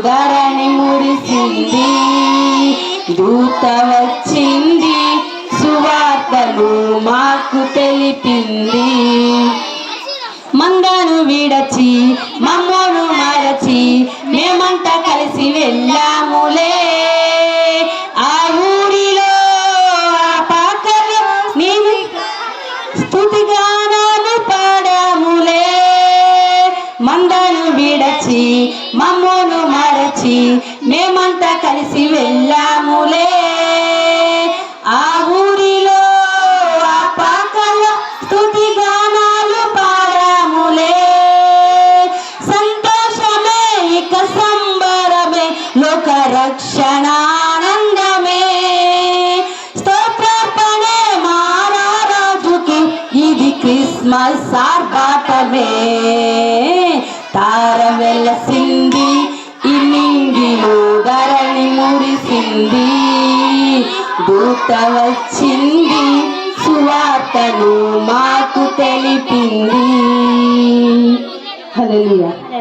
ధరణి మురిసింది. దూత వచ్చింది. సువార్తను మాకు తెలిపింది. మందను విడచి మమ్మను మరచి మేమంతా కలిసి వెళ్ళాం అందరూ విడచి మమ్మను మరచి మేమంతా కలిసి వెళ్ళాములే. ఆ ఊరిలో ఆ పాకలో స్థుతి గానాలు పాడాములే. సంతోషమే ఇక సంబరమే లోక రక్షణానందమే స్తోత్రార్పణే మారాజుకి ఇది క్రిస్మస్ ఆర్భాటమే. వచ్చింది. దూత వచ్చింది. సువార్తను మాకు తెలిపింది. హలో